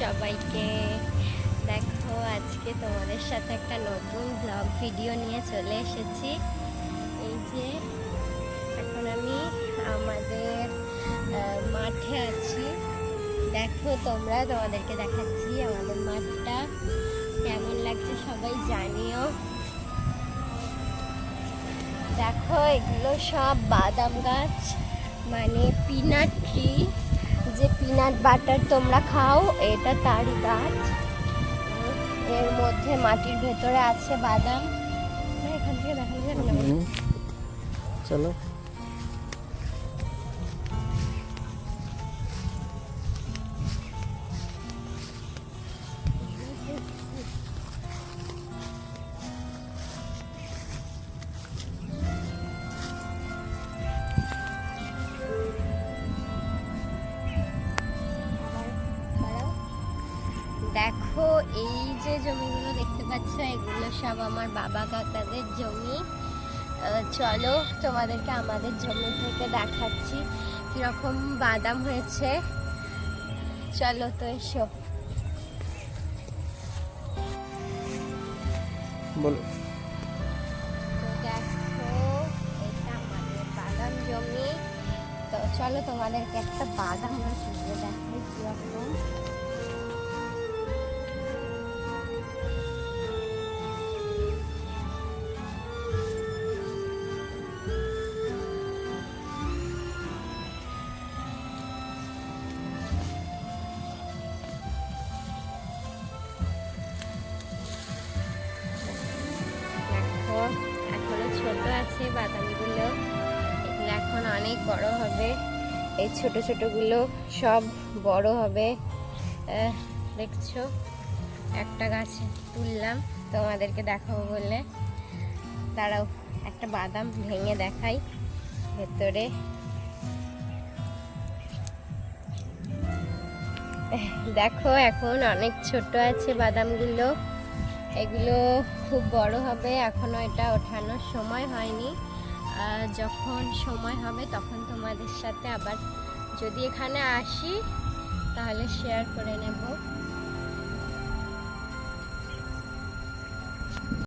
সবাইকে। দেখো, আজকে তোমাদের সাথে একটা নতুন ব্লগ ভিডিও নিয়ে চলে এসেছি। এই যে, এখন আমি আমাদের মাঠে আছি। দেখো, তোমরা, তোমাদেরকে দেখাচ্ছি আমাদের মাঠটা। কেমন লাগছে সবাই জানিও। দেখো, এগুলো সব বাদাম গাছ মানে পিনাট ট্রি যে পিনাট বাটার তোমরা খাও, এটা তারই গাছ এর মধ্যে মাটির ভেতরে আছে বাদাম। এখান থেকে দেখা যাবে চলো। এই যে জমিগুলো দেখতে পাচ্ছ এগুলো সব আমার বাবা কাকাদের জমি। চলো তোমাদেরকে আমাদের জমি থেকে দেখাচ্ছি কীরকম বাদাম হয়েছে। চলো তো এসো। বলো। দেখো এটা আমাদের বাদাম জমি। তো চলো তোমাদেরকে একটা বাদাম দেখাই কীরকম। ছোট আছে বাদামগুলো। এগুলো এখন অনেক বড় হবে। এই ছোট ছোটগুলো সব বড় হবে। দেখছ? একটা গাছ তুললাম, তোমাদেরকে দেখাবো বলে। তারাও একটা বাদাম ভেঙে দেখাই ভেতরে। দেখো, এখন অনেক ছোট আছে বাদামগুলো। এগুলো খুব বড় হবে। এখনও এটা ওঠানোর সময় হয়নি। যখন সময় হবে তখন তোমাদের সাথে আবার যদি এখানে আসি, তাহলে শেয়ার করে নেব।